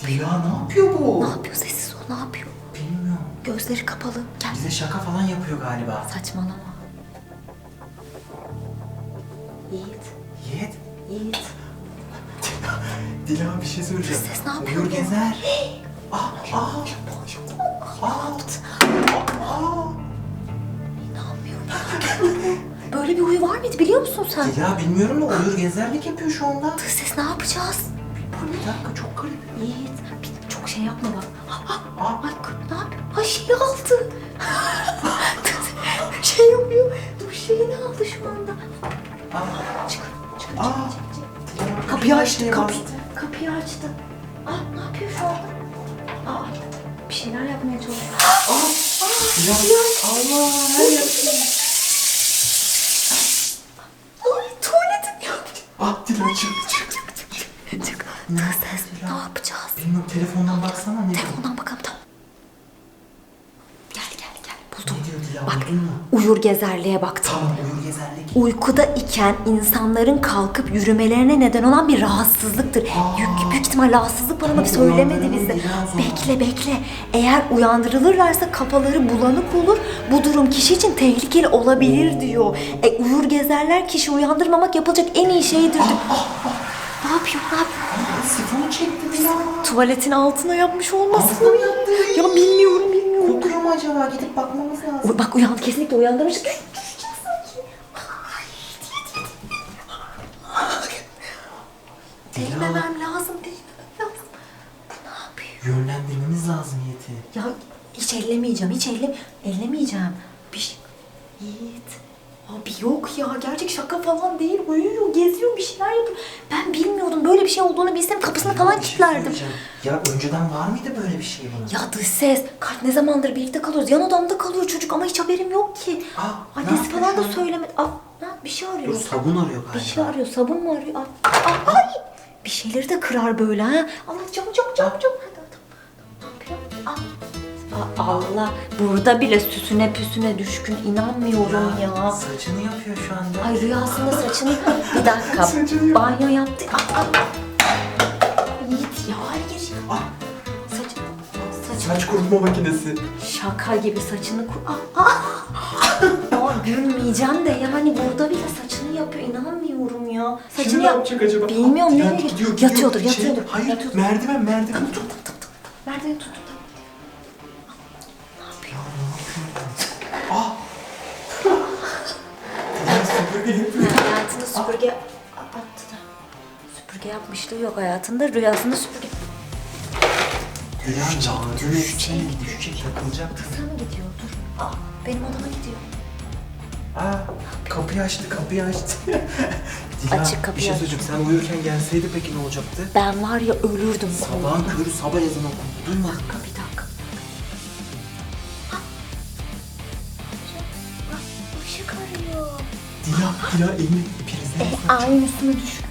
Dila ne yapıyor bu? Ne yapıyor sessiz ol ne yapıyor? Bilmiyorum. Gözleri kapalı. Gel. Bize şaka falan yapıyor galiba. Saçmalama. Yiğit. Yiğit. Yiğit. Dila bir şey söyleyeceğim. Ses ne yapıyor Uyur gezer. Aa, aa. Aa. Aa. Böyle bir huyu var mıydı biliyor musun sen? Dila bilmiyorum da uyur gezerlik yapıyor şu anda. Dış ses ne yapacağız? Bir dakika çok garip. Yiğit. Bir, çok şey yapma bak. Ah, Aa. Ay ne yapıyor? Ay şeyi aldı. şey yapıyor. Dur şeyini aldı şu anda. Aa. Çık. Çık. Aa. çık, çık. Dila Kapıyı açtı. Kapıyı, kapıyı açtı. Ah ne yapıyor şu anda? Aa bir şeyler yapmaya çalışıyor. Aa. Dila. Allah her yer. Ay tuvaletim yok. Ah Dila çık Çık. Ne yapacağız ya? Bilmiyorum telefondan baksana ne. Telefondan bakalım tamam. Gel gel gel buldum. Ne diyor Dila Bak buldun mu? uyur gezerliğe baktım. Tamam uyur gezerlik. Uykuda iken insanların kalkıp yürümelerine neden olan bir rahatsızlıktır. Aa. Büyük, büyük ihtimal rahatsızlık var ama Tamam, söylemedi uyandıralım bize. Bekle bekle. Eğer uyandırılırlarsa kafaları bulanık olur. Bu durum kişi için tehlikeli olabilir diyor. E, uyur gezerler kişi uyandırmamak yapılacak en iyi şeydir diyor. Ne yapıyor? Ne yapıyor? Sifonu çekti Dila. Tuvaletin altına yapmış olmasın. Altına yaptı? Ya bilmiyorum bilmiyorum. Kokuyor mu acaba? Gidip bakmamız lazım. Uy, Bak uyandı kesinlikle uyandırmış. Değmemem lazım, değmemem lazım. Ne yapıyor? Yönlendirmemiz lazım Yiğit'i. Ya hiç ellemeyeceğim, hiç elle, ellemeyeceğim. Bir şey... Yiğit. Abi yok ya, gerçek şaka falan değil. Uyuyor, geziyor, bir şeyler yapıyor. Ben bilmiyordum. Böyle bir şey olduğunu bilsem kapısını falan Bir şey kilitlerdim. söyleyeceğim. Ya önceden var mıydı böyle bir şey bunun? Ya dış ses, kaç ne zamandır birlikte kalıyoruz. Yan odamda kalıyor çocuk ama hiç haberim yok ki. Aa, ne Annesi yapıyor falan da şu an? söylemedi. Aa, ne yap- bir şey arıyor. Dur sabun arıyor galiba. Bir şey arıyor, sabun mu arıyor? Aa, aa, ay! Bir şeyleri de kırar böyle ha. Allah çabuk çabuk çabuk çabuk. Allah, burada bile süsüne püsüne düşkün. inanmıyorum ya. Saçını yapıyor şu anda. Ay rüyasında saçını... Bir dakika, Saçını yap- banyo yaptı. Aa, aa. Yiğit ya, hayır. Ah, Saç, saç, saç kurutma makinesi. Şaka gibi saçını kur... Aa, aa. Aa, gülmeyeceğim de yani burada bile saçını yapıyor. inanmıyorum ya. Saçını Şimdi ne yap- yapacak acaba? Bilmiyorum nereye. Yatıyordur, İçeri- yatıyordur. Hayır, yatıyordur. merdiven, merdiven. Tut, Merdiveni tut Hayatında süpürge attı da. Süpürge yapmışlığı yok hayatında. Rüyasında süpürge. Yardım düşecek, etsene. Düşecek, takılacak. Sana mı gidiyor? Dur. Aa, benim odama gidiyor. Aa, kapıyı açtı, kapıyı açtı. Dilan, Açık bir kapıyı şey aç. söyleyeceğim. Sen uyurken gelseydi peki ne olacaktı? Ben var ya ölürdüm. Sabahın körü sabah ezanı okundu. Duyma. Bir dakika, bir dakika. Ah. Bak, ışık arıyor. Dila, Dila elini prizden E, aynısını düşün.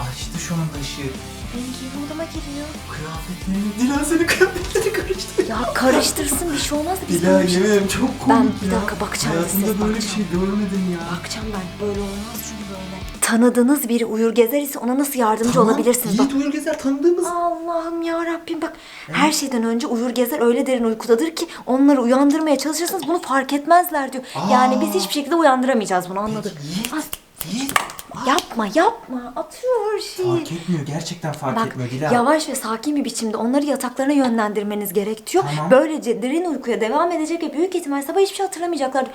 açtı şu anda ışığı. Benim giyim odama giriyor. Kıyafetlerini, Dila senin kıyafetleri karıştı. Ya karıştırsın bir şey olmaz. Biz Dila şey- yemin ederim çok komik Ben bir ya. dakika bakacağım, Hayatımda size böyle bir bakacağım. şey görmedim ya. Bakacağım ben. Böyle olmaz çünkü. Tanıdığınız biri uyur gezer ise ona nasıl yardımcı Tamam, olabilirsiniz? Bak, Yiğit Uyur Gezer tanıdığımız. Allah'ım ya Rabbim bak. Her şeyden önce uyur gezer öyle derin uykudadır ki onları uyandırmaya çalışırsanız bunu fark etmezler diyor. Yani biz hiçbir şekilde uyandıramayacağız bunu anladık. Yiğit, Yiğit. yapma yapma atıyor her şeyi. Fark etmiyor, gerçekten fark Bak etmiyor Dila. yavaş ve sakin bir biçimde onları yataklarına yönlendirmeniz gerekiyor. Tamam. Böylece derin uykuya devam edecek ve büyük ihtimal sabah hiçbir şey hatırlamayacaklar.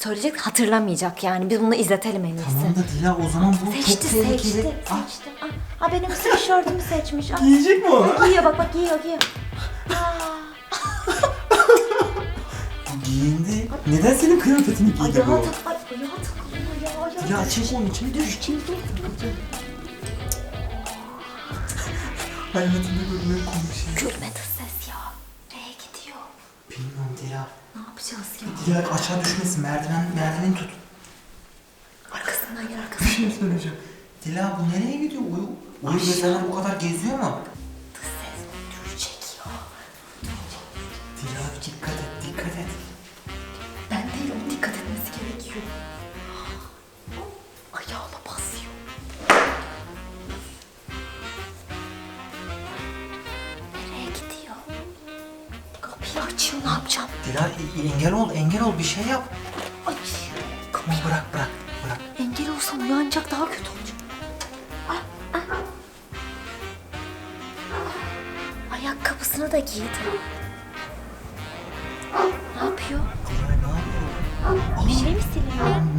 Söyleyecek hatırlamayacak yani biz bunu izletelim en iyisi. Tamam da Dila o zaman bu Seçti çok seçti tehlikeli. seçti. Ah, Ah, ah, benim tişörtümü seçmiş. Ah. Giyecek mi onu? Giyiyor bak bak giyiyor giyiyor. Bu giyindi. Neden senin kıyafetini giydi ayağa bu? tak, ay, ayağa takılıyor ya. ayağa Dila çek onu içine düş. Dur, dur. Hayatımda en komik şey. Gülme dış ses ya. Nereye gidiyor? Bilmiyorum Dila. Ne yapacağız ya? Dila aşağı düşmesin. Merdiven, merdiveni tut. Arkasından gel Bir arkasından. şey söyleyeceğim. Dila bu nereye gidiyor? Uyu, uyu gezenler bu kadar geziyor mu? Açayım ne yapacağım? Dila e- engel ol engel ol bir şey yap. Ay Tamam bırak bırak bırak. engel olsam uyanacak daha kötü olacak. Ah, ah. Ayakkabısını da giydi. Ne yapıyor? Dila ne yapıyor? Bir şey mi?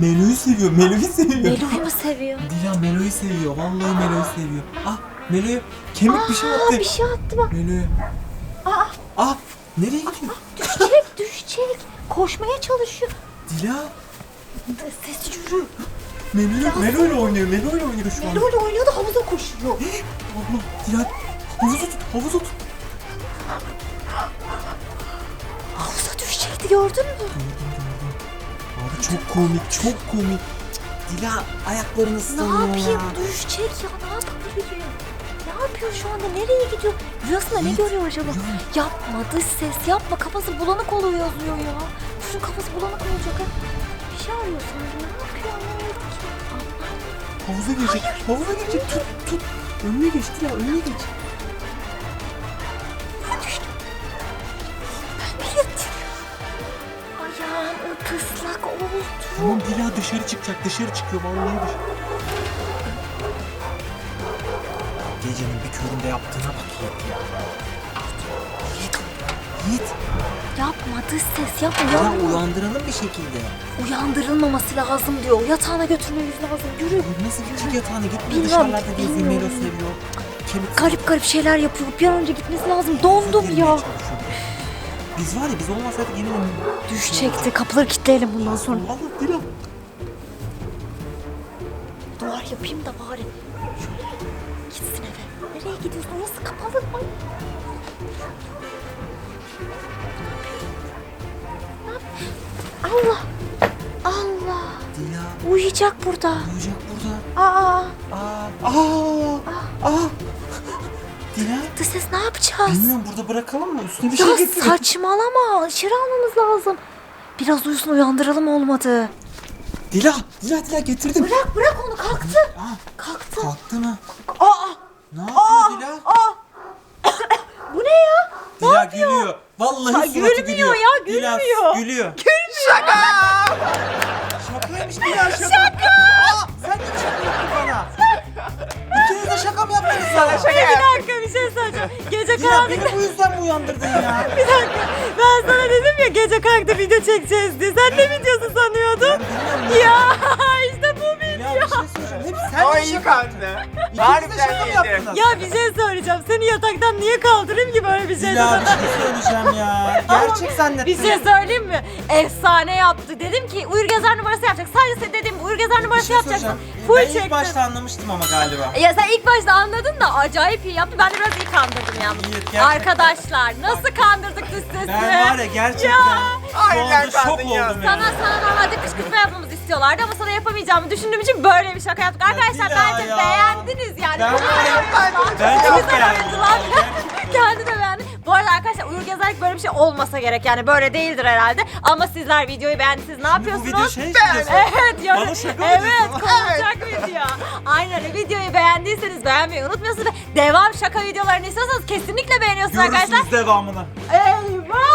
Melo'yu seviyor Melo'yu seviyor. Melo'yu mu seviyor? Dila Melo'yu seviyor. Vallahi Melo'yu seviyor. Ah Melo'ya kemik bir şey Aa, attı. bir şey attı bak. Melo'ya. Aa, Ah nereye gidiyor? düşecek düşecek. Koşmaya çalışıyor. Dila Ses yürü. Melo Melo'yla oynuyor. Melo'yla oynuyor şu an. Melo'yla oynuyor da havuza koşuyor. Allah Dila havuzu tut havuzu tut. Havuza düşecekti gördün mü? Abi çok komik çok komik. Dila ayaklarını Ne ıslanıyor yapayım? ya. Düşecek ya. Yapıyor şu anda? Nereye gidiyor? Rüyasında ne görüyor acaba? Yapma dış ses yapma. Kafası bulanık oluyor yazıyor ya. Şunun kafası bulanık olacak ha. Bir şey arıyor sanki. Ne yapıyor anlamadım ki. Havuza girecek. Havuza girecek. Tut tut. Önüne geç Dila önüne geç. Ayağım ıslak oldu. Tamam Dila dışarı çıkacak. Dışarı çıkıyor vallahi dışarı. Gecenin bir köründe yaptığına bak Yiğit ya. Yiğit. Yiğit. Yapma dış ses yapma. Ya Uyan- uyandıralım bir şekilde. Uyandırılmaması lazım diyor. Yatağına götürmemiz lazım. Yürü. Nasıl gidecek yatağına gitmiyor Bilmiyorum, dışarılarda geziyor bilmiyorum. Melo seviyor. Kemik Garip garip şeyler yapıyor. Bir an önce gitmesi lazım. Dondum Girmeye ya. Biz var ya biz olmasaydık yemin ederim. Düşecekti. Kapıları kilitleyelim bundan sonra. Allah Dila. Duvar yapayım da bari. Şöyle gitsin eve. Nereye gidiyorsun? Orası kapalı. Ay. Allah. Allah. Dila Uyuyacak burada. uyuyacak burada. Aa. Aa. Aa. Aa. Dila. Dış ses ne yapacağız? Bilmiyorum burada bırakalım mı? Üstüne bir Ya şey getirin. saçmalama. İçeri almamız lazım. Biraz uyusun uyandıralım olmadı. Dila. Dila Dila getirdim. Bırak bırak onu kalktı. Aa, Kalktı. kalktı mı? Aa. Ne yapıyor Dila? Bu ne ya? Dila gülüyor. Vallahi Ha, suratı gülmüyor gülüyor. ya, Dila gülmüyor. gülüyor. Şaka! Şakaymış Dila şaka. Gece Dila karanlık. beni bu yüzden mi uyandırdın ya? Bir dakika. Ben sana dedim ya gece karanlıkta video çekeceğiz diye. Sen ne videosu sanıyordun? Ya bir şey. Hep sen de iyi şaka kandı. İkiniz de Harbiden şaka mı iyiydi. yaptınız? Ya bir şey söyleyeceğim. Seni yataktan niye kaldırayım ki böyle bir şey Dila bir şey söyleyeceğim ya. Gerçek zannettim. Bir şey söyleyeyim mi? Efsane yaptı. Dedim ki uyur gezer numarası yapacak. Sadece sen dedim uyur gezer Bir numarası şey yapacaksın. söyleyeceğim. Full Ben çektim. ilk başta anlamıştım ama galiba. Ya sen ilk başta anladın da acayip iyi yaptı. Ben de biraz iyi kandırdım yalnız. İyi, gerçekten. Arkadaşlar nasıl kandırdık dış sesi? Ben var ya gerçekten Ya. Şu Harbiden anda şok kandın ya. oldum Sana ya. sana normalde kışkırtma yapmamızı istiyorlardı ama sana yapamayacağımı düşündüğüm için böyle bir şaka yaptık. Arkadaşlar Dila bence ya. beğendiniz yani. Ben Çok beğendim. Ben Güzel çok beğendim. oyuncular. Kendi de beğendi. Bu arada arkadaşlar uyur gezerlik böyle bir şey olmasa gerek yani böyle değildir herhalde. Ama sizler videoyu beğendiyseniz ne Bu yapıyorsunuz? video şey Ben- işte. Evet ya. Bana şaka mı Evet diyorsun? konuşacak video. Aynen öyle. videoyu beğendiyseniz beğenmeyi unutmuyorsunuz ve devam şaka videolarını istiyorsanız kesinlikle beğeniyorsunuz arkadaşlar. Görürsünüz devamını. Eyvah